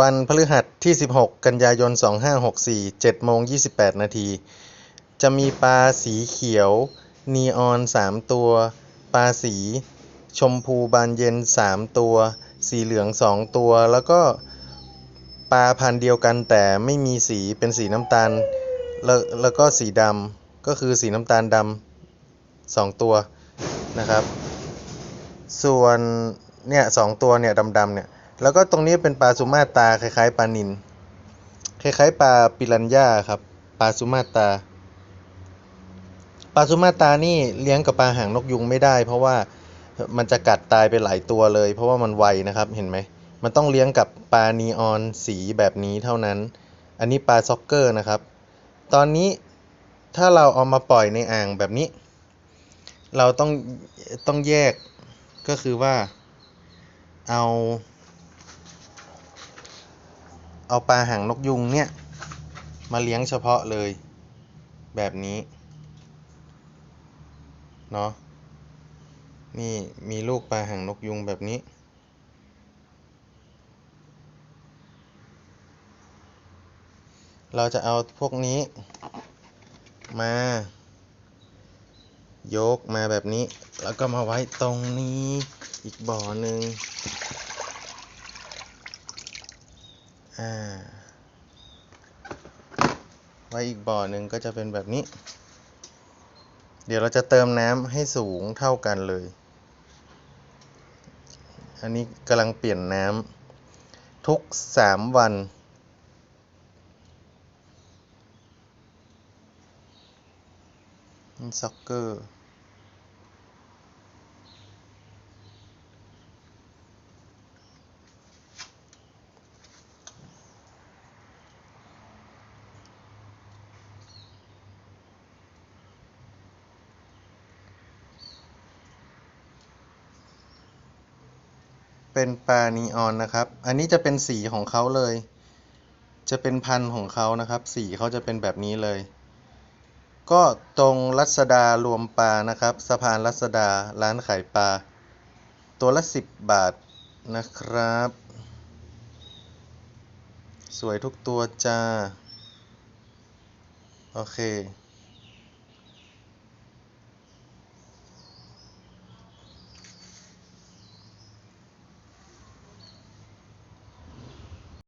วันพฤหัสที่ 16 กันยายน 2564 7โมง28 นาที จะมีปลาสีเขียว นีออน 3 ตัว ปลาสี ชมพูบานเย็น 3 ตัว สีเหลือง 2 ตัว แล้วก็ปลาพันธุ์เดียวกันแต่ไม่มีสีเป็นสีน้ำตาล แล้วแล้วก็สีดำก็คือสีน้ำตาลดำสองตัวนะครับ ส่วนเนี่ยสองตัวเนี่ยดำๆเนี่ย แล้วก็ตรงนี้เป็นปลาสุมาตาคล้ายๆปลานิลคล้ายๆปลาปิรันย่าครับปลาสุมาตาปลาสุมาตานี่เลี้ยงกับปลาหางนกยุงไม่ได้ เพราะว่ามันจะกัดตายไปหลายตัวเลย เพราะว่ามันไวนะครับเห็นไหมมันต้องเลี้ยงกับปลานีออนสีแบบนี้เท่านั้น อันนี้ปลาซ็อกเกอร์นะครับ ตอนนี้ถ้าเราเอามาปล่อยในอ่างแบบนี้ เราต้องต้องแยกก็คือว่าเอา เอาปลาหางนกยุงเนี่ย มาเลี้ยงเฉพาะเลย แบบนี้ เนาะนี่มีลูกปลาหางนกยุงแบบนี้ เราจะเอาพวกนี้ มา ยกมาแบบนี้ แล้วก็มาไว้ตรงนี้อีกบ่อหนึ่ง อ่า ไว้อีกบ่อหนึ่งก็จะเป็นแบบนี้ เดี๋ยวเราจะเติมน้ำให้สูงเท่ากันเลย อันนี้กำลังเปลี่ยนน้ำทุกสามวันซ็อกเกอร์ เป็นปลานีออนนะครับ อันนี้จะเป็นสีของเขาเลย จะเป็นพันธุ์ของเขานะครับ สีเขาจะเป็นแบบนี้เลย ก็ตรงรัศดารวมปลานะครับสะพานรัศดาร้านขายปลา ตัวละสิบบาทนะครับ สวยทุกตัวจ้า โอเค